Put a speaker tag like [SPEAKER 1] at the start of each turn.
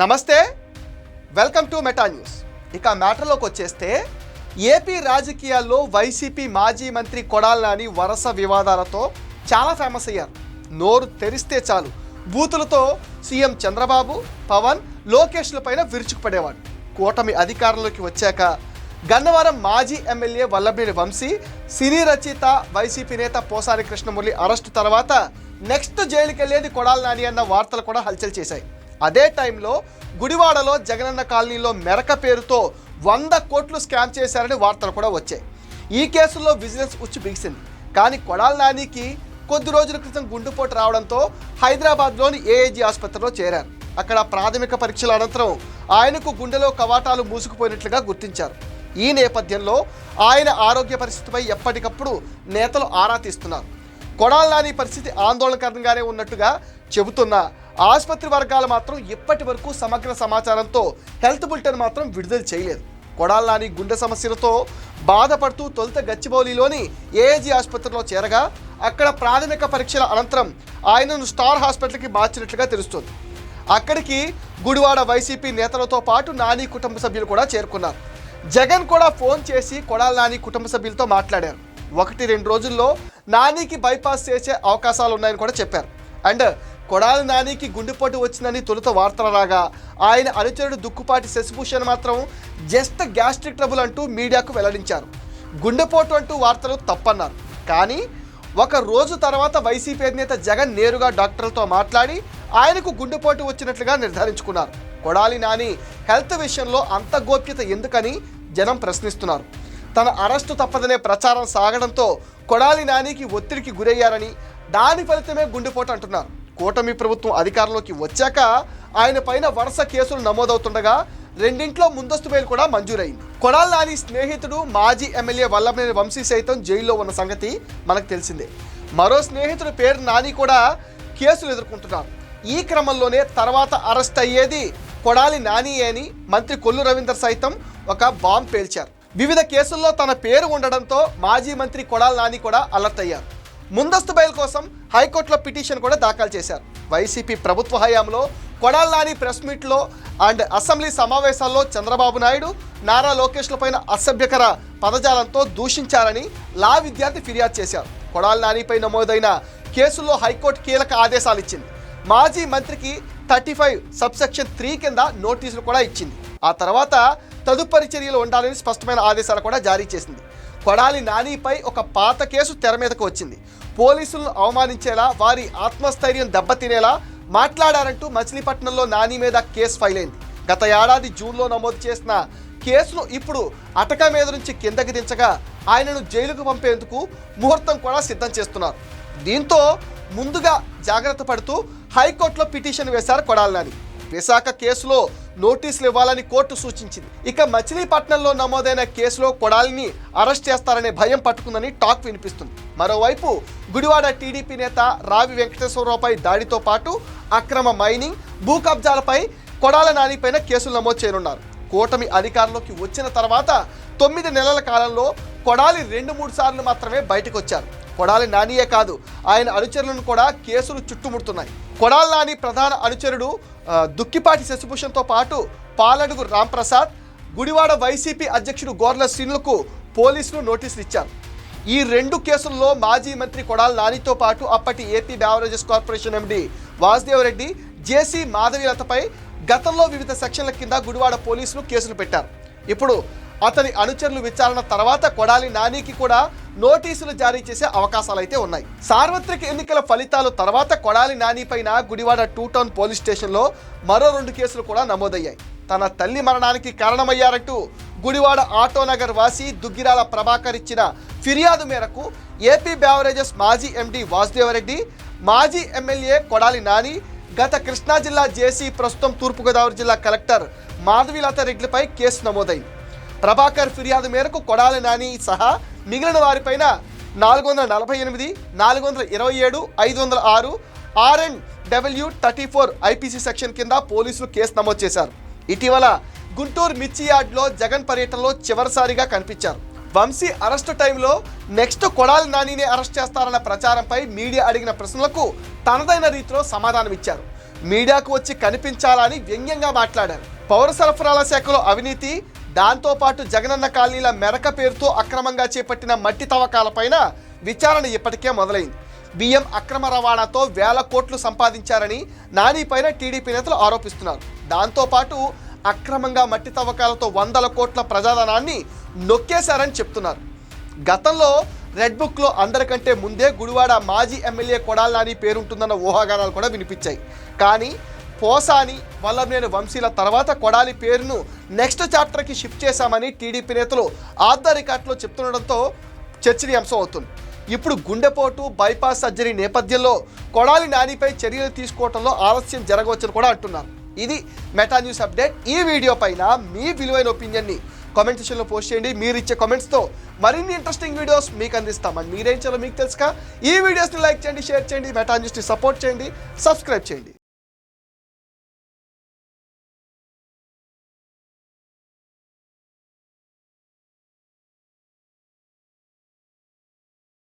[SPEAKER 1] నమస్తే. Welcome to meta news ఇక మ్యాటర్లోకి వచ్చేస్తే ఏపీ రాజకీయాల్లో వైసీపీ మాజీ మంత్రి కొడాల నాని వరుస వివాదాలతో చాలా ఫేమస్ అయ్యారు. నోరు తెరిస్తే చాలు. బూతులతో సీఎం చంద్రబాబు పవన్ లోకేష్ల పైన విరుచుకుపడేవాడు. కూటమి అధికారంలోకి వచ్చాక గన్నవరం మాజీ ఎమ్మెల్యే వల్లభేడి వంశీ సినీ రచయిత వైసీపీ నేత పోసారి కృష్ణమురళి అరెస్టు తర్వాత నెక్స్ట్ జైలుకి వెళ్ళేది నాని అన్న వార్తలు కూడా హల్చల్ చేశాయి. అదే టైంలో గుడివాడలో జగనన్న కాలనీలో మెరక పేరుతో వంద కోట్లు స్కామ్ చేశారని వార్తలు కూడా వచ్చాయి. ఈ కేసులో విజిలెన్స్ ఉచ్చు బిగిసింది. కానీ కొడాల నానికి కొద్ది రోజుల క్రితం గుండెపోటు రావడంతో హైదరాబాద్లోని ఏఏజీ ఆసుపత్రిలో చేరారు. అక్కడ ప్రాథమిక పరీక్షల అనంతరం ఆయనకు గుండెలో కవాటాలు మూసుకుపోయినట్లుగా గుర్తించారు. ఈ నేపథ్యంలో ఆయన ఆరోగ్య పరిస్థితిపై ఎప్పటికప్పుడు నేతలు ఆరా తీస్తున్నారు. కొడాల నాని పరిస్థితి ఆందోళనకరంగానే ఉన్నట్టుగా చెబుతున్న ఆసుపత్రి వర్గాలు మాత్రం ఇప్పటి వరకు సమగ్ర సమాచారంతో హెల్త్ బులెటిన్ మాత్రం విడుదల చేయలేదు. కొడాలనాని గుండె సమస్యలతో బాధపడుతూ తొలుత గచ్చిబౌలిలోని ఏఏజీ ఆసుపత్రిలో చేరగా అక్కడ ప్రాథమిక పరీక్షల అనంతరం ఆయనను స్టార్ హాస్పిటల్కి మార్చినట్లుగా తెలుస్తోంది. అక్కడికి గుడివాడ వైసీపీ నేతలతో పాటు నాని కుటుంబ సభ్యులు కూడా చేరుకున్నారు. జగన్ కూడా ఫోన్ చేసి కొడాల నాని కుటుంబ సభ్యులతో మాట్లాడారు. ఒకటి రెండు రోజుల్లో నానికి బైపాస్ చేసే అవకాశాలు ఉన్నాయని కూడా చెప్పారు. అండ్ కొడాలి నానికి గుండెపోటు వచ్చిందని తొలుత వార్తలు రాగా ఆయన అనుచరుడు దుక్కుపాటి శశిభూషణ్ మాత్రం జస్ట్ గ్యాస్ట్రిక్ ట్రబుల్ అంటూ మీడియాకు వెల్లడించారు. గుండెపోటు అంటూ వార్తలు తప్పన్నారు. కానీ ఒక రోజు తర్వాత వైసీపీ అధినేత జగన్ నేరుగా డాక్టర్లతో మాట్లాడి ఆయనకు గుండెపోటు వచ్చినట్లుగా నిర్ధారించుకున్నారు. కొడాలి నాని హెల్త్ విషయంలో అంత గోప్యత ఎందుకని జనం ప్రశ్నిస్తున్నారు. తన అరెస్టు తప్పదనే ప్రచారం సాగడంతో కొడాలి నానికి ఒత్తిడికి గురయ్యారని దాని ఫలితమే గుండెపోటు అంటున్నారు. కూటమి ప్రభుత్వం అధికారంలోకి వచ్చాక ఆయన పైన వరుస కేసులు నమోదవుతుండగా రెండింట్లో ముందస్తు బెయిల్ కూడా మంజూరైంది. కొడాలి నాని స్నేహితుడు మాజీ ఎమ్మెల్యే వల్లభనేని వంశీ సైతం జైల్లో ఉన్న సంగతి మనకు తెలిసిందే. మరో స్నేహితుడు పేరు నాని కూడా కేసులు ఎదుర్కొంటున్నారు. ఈ క్రమంలోనే తర్వాత అరెస్ట్ అయ్యేది కొడాలి నాని అని మంత్రి కొల్లు రవీందర్ సైతం ఒక బాంబ్ పేల్చారు. వివిధ కేసుల్లో తన పేరు ఉండడంతో మాజీ మంత్రి కొడాలి నాని కూడా అలర్ట్ అయ్యారు. ముందస్తు బెయిల్ కోసం హైకోర్టులో పిటిషన్ కూడా దాఖలు చేశారు. వైసీపీ ప్రభుత్వ హయాంలో కొడాలనాని ప్రెస్ మీట్లో అండ్ అసెంబ్లీ సమావేశాల్లో చంద్రబాబు నాయుడు నారా లోకేష్లపైన అసభ్యకర పదజాలంతో దూషించారని లా విద్యార్థి ఫిర్యాదు చేశారు. కొడాలి నానిపై నమోదైన కేసుల్లో హైకోర్టు కీలక ఆదేశాలు ఇచ్చింది. మాజీ మంత్రికి థర్టీ ఫైవ్ సబ్సెక్షన్ త్రీ కింద నోటీసులు కూడా ఇచ్చింది. ఆ తర్వాత తదుపరి చర్యలు ఉండాలని స్పష్టమైన ఆదేశాలు కూడా జారీ చేసింది. కొడాలి నానిపై ఒక పాత కేసు తెర మీదకు వచ్చింది. పోలీసులను అవమానించేలా వారి ఆత్మస్థైర్యం దెబ్బతినేలా మాట్లాడారంటూ మచిలీపట్నంలో నాని మీద కేసు ఫైల్ అయింది గత ఏడాది జూన్లో నమోదు చేసిన కేసును ఇప్పుడు అటక మీద నుంచి కిందకి దించగా ఆయనను జైలుకు పంపేందుకు ముహూర్తం కూడా సిద్ధం చేస్తున్నారు. దీంతో ముందుగా జాగ్రత్త పడుతూ హైకోర్టులో పిటిషన్ వేశారు కొడాలి నాని. విశాఖ కేసులో నోటీసులు ఇవ్వాలని కోర్టు సూచించింది. ఇక మచిలీపట్నంలో నమోదైన కేసులో కొడాలిని అరెస్ట్ చేస్తారనే భయం పట్టుకుందని టాక్ వినిపిస్తుంది. మరోవైపు గుడివాడ టీడీపీ నేత రావి వెంకటేశ్వరరావుపై దాడితో పాటు అక్రమ మైనింగ్ భూ కబ్జాలపై కొడాల నానిపైన కేసులు నమోదు చేయనున్నారు. కూటమి అధికారంలోకి వచ్చిన తర్వాత తొమ్మిది నెలల కాలంలో కొడాలి రెండు మూడు సార్లు మాత్రమే బయటకు వచ్చారు కొడాలి నానియే కాదు ఆయన అనుచరులను కూడా కేసులు చుట్టుముడుతున్నాయి. కొడాలి నాని ప్రధాన అనుచరుడు దుక్కిపాటి శశిభూషణ్తో పాటు పాలడుగు రాంప్రసాద్ గుడివాడ వైసీపీ అధ్యక్షుడు గోర్ల శ్రీనులకు పోలీసులు నోటీసులు ఇచ్చారు. ఈ రెండు కేసుల్లో మాజీ మంత్రి కొడాల నానితో పాటు అప్పటి AP beverages corporation MD Vasudeva Reddy JC మాధవీలతపై గతంలో వివిధ సెక్షన్ల కింద గుడివాడ పోలీసులు కేసులు పెట్టారు. ఇప్పుడు అతని అనుచరులు విచారణ తర్వాత కొడాలి నానికి కూడా నోటీసులు జారీ చేసే అవకాశాలు అయితే ఉన్నాయి. సార్వత్రిక ఎన్నికల ఫలితాలు తర్వాత కొడాలి నాని పైన గుడివాడ టూ టౌన్ పోలీస్ స్టేషన్లో మరో రెండు కేసులు కూడా నమోదయ్యాయి. తన తల్లి మరణానికి కారణమయ్యారంటూ గుడివాడ ఆటోనగర్ వాసి దుగ్గిరాల ప్రభాకర్ ఇచ్చిన ఫిర్యాదు మేరకు ఏపీ బ్యావరేజెస్ మాజీ ఎండి వాసుదేవరెడ్డి మాజీ ఎమ్మెల్యే కొడాలి నాని గత కృష్ణా జిల్లా జేసీ ప్రస్తుతం తూర్పుగోదావరి జిల్లా కలెక్టర్ మాధవీలత రెడ్డిపై కేసు నమోదైంది. ప్రభాకర్ ఫిర్యాదు మేరకు కొడాలి నాని సహా మిగిలిన వారిపైన నాలుగు వందల నలభై ఎనిమిది నాలుగు వందల ఇరవై ఏడు ఐదు వందల ఆరు R N W thirty four IPC section కింద పోలీసులు కేసు నమోదు చేశారు. ఇటీవల గుంటూరు మిర్చి యార్డ్లో జగన్ పర్యటనలో చివరిసారిగా కనిపించారు. వంశీ అరెస్టు టైంలో నెక్స్ట్ కొడాలి నానినే అరెస్ట్ చేస్తారన్న ప్రచారంపై మీడియా అడిగిన ప్రశ్నలకు తనదైన రీతిలో సమాధానం ఇచ్చారు. మీడియాకు వచ్చి కనిపించాలని వ్యంగ్యంగా మాట్లాడారు. పౌర సరఫరాల శాఖలో అవినీతి దాంతోపాటు జగనన్న కాలనీల మెరక పేరుతో అక్రమంగా చేపట్టిన మట్టి తవ్వకాలపైన విచారణ ఇప్పటికే మొదలైంది. బియ్యం అక్రమ రవాణాతో వేల కోట్లు సంపాదించారని నానిపైన టీడీపీ నేతలు ఆరోపిస్తున్నారు. దాంతోపాటు అక్రమంగా మట్టి తవ్వకాలతో వందల కోట్ల ప్రజాధనాన్ని నొక్కేశారని చెప్తున్నారు. గతంలో రెడ్ బుక్లో అందరికంటే ముందే గుడివాడ మాజీ ఎమ్మెల్యే కొడాలి నాని పేరుంటుందన్న ఊహాగానాలు కూడా వినిపించాయి. కానీ పోసాని వల్లభనేని వంశీల తర్వాత కొడాలి పేరును నెక్స్ట్ చాప్టర్కి షిఫ్ట్ చేశామని టీడీపీ నేతలు ఆఫ్ రికార్డులో రికార్డ్లో చెప్తుండడంతో చర్చనీయాంశం అవుతుంది. ఇప్పుడు గుండెపోటు బైపాస్ సర్జరీ నేపథ్యంలో కొడాలి నానిపై చర్యలు తీసుకోవడంలో ఆలస్యం జరగవచ్చని కూడా అంటున్నారు. ఇది మెటా న్యూస్ అప్డేట్. ఈ వీడియో పైన మీ విలువైన ఒపీనియన్ని కామెంట్ సెక్షన్లో పోస్ట్ చేయండి. మీరు ఇచ్చే కామెంట్స్తో మరిన్ని ఇంట్రెస్టింగ్ వీడియోస్ మీకు అందిస్తామని మీరేం చేయాలో మీకు తెలుసుక ఈ వీడియోస్ని లైక్ చేయండి షేర్ చేయండి మెటా న్యూస్ని సపోర్ట్ చేయండి సబ్స్క్రైబ్ చేయండి.